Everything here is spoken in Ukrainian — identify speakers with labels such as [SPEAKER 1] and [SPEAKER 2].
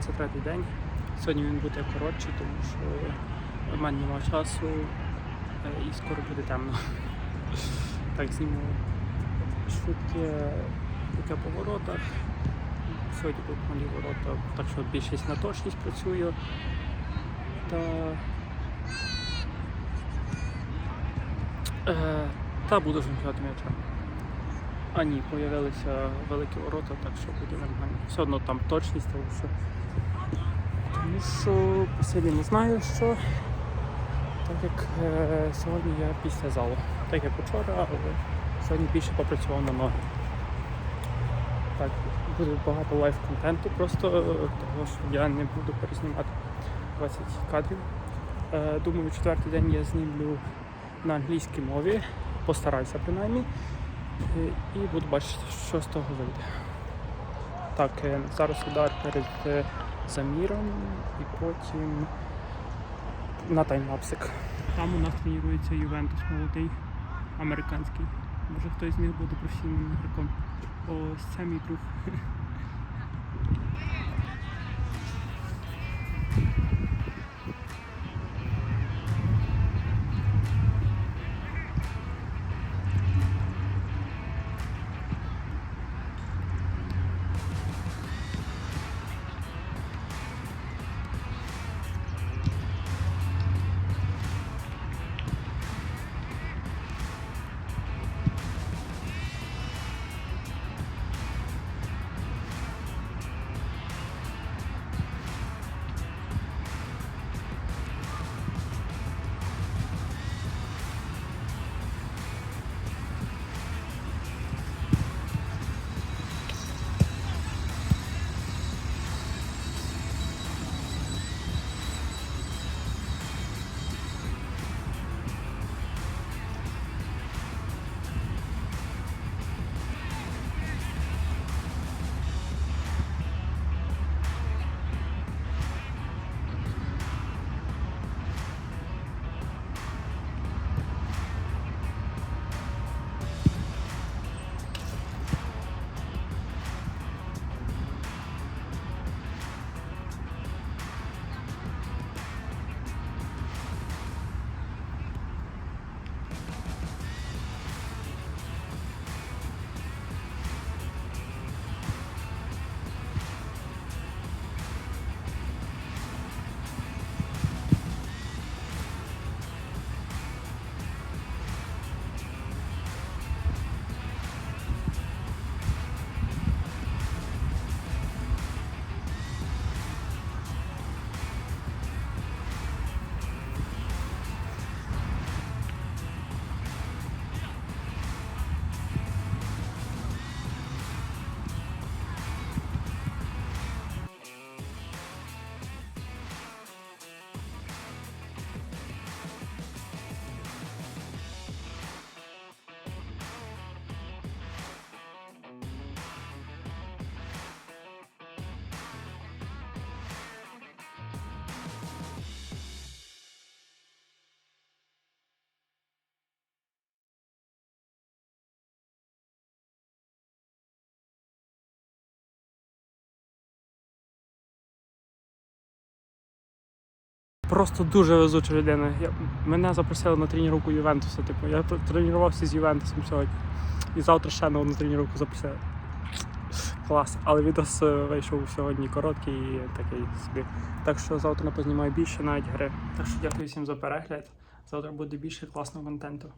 [SPEAKER 1] Це третій день. Сьогодні він буде коротший, тому що в мене немає часу е, і скоро буде темно. Так, зніму швидке таке по воротах. Сьогодні будуть малі ворота, так що більшість на точність працюю. Та, е, та буду жонглювати м'ячем. А ні, появилися великі ворота, так що буде нормально. Все одно там точність, тому що. Тому що по силі не знаю що. Так як е, сьогодні я після залу. Так як вчора, але сьогодні більше попрацював на ноги. Так, буде багато лайв-контенту, просто е, того, що я не буду перезнімати 20 кадрів. Е, думаю, четвертий день я знімлю на англійській мові, постараюся принаймні. Е, І буду бачити, що з того вийде. Так, е, зараз удар перед е, заміром і потім на таймлапсик. Там у нас тренується Ювентус молодий, американський. Може хтось з них буде професійним ігроком. Ось це мій друг. Просто дуже везуча людина. Я, мене запросили на тренування Ювентуса. Типу, я тренувався з Ювентусом сьогодні. І завтра ще на одну тренування запросили. Клас. Але відос е, вийшов сьогодні короткий і такий собі. Так що завтра не познімаю більше навіть гри. Так що дякую всім за перегляд. Завтра буде більше класного контенту.